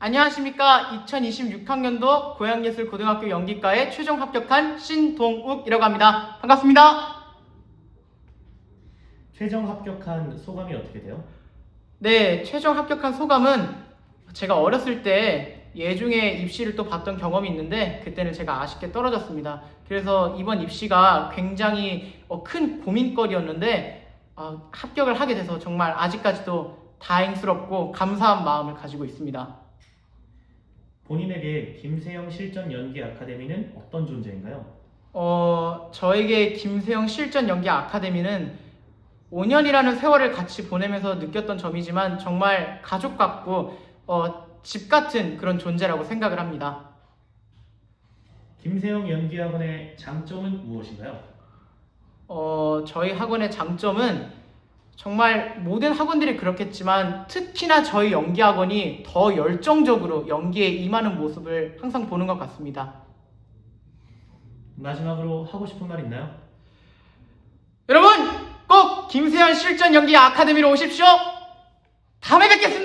안녕하십니까. 2026학년도 고양예술고등학교 연기과에 최종 합격한 신동욱이라고 합니다. 반갑습니다. 최종 합격한 소감이 어떻게 돼요? 네, 최종 합격한 소감은 제가 어렸을 때 예중에 입시를 또 봤던 경험이 있는데 그때는 제가 아쉽게 떨어졌습니다. 그래서 이번 입시가 굉장히 어, 큰 고민거리였는데 어, 합격을 하게 돼서 정말 아직까지도 다행스럽고 감사한 마음을 가지고 있습니다. 본인에게 김세영 실전 연기 아카데미는 어떤 존재인가요? 어, 저에게 김세영 실전 연기 아카데미는 5년이라는 세월을 같이 보내면서 느꼈던 점이지만 정말 가족 같고 어, 집 같은 그런 존재라고 생각을 합니다. 김세영 연기학원의 장점은 무엇인가요? 어, 저희 학원의 장점은 정말 모든 학원들이 그렇겠지만 특히나 저희 연기 학원이 더 열정적으로 연기에 임하는 모습을 항상 보는 것 같습니다. 마지막으로 하고 싶은 말 있나요? 여러분 꼭 김세현 실전 연기 아카데미로 오십시오. 다음에 뵙겠습니다.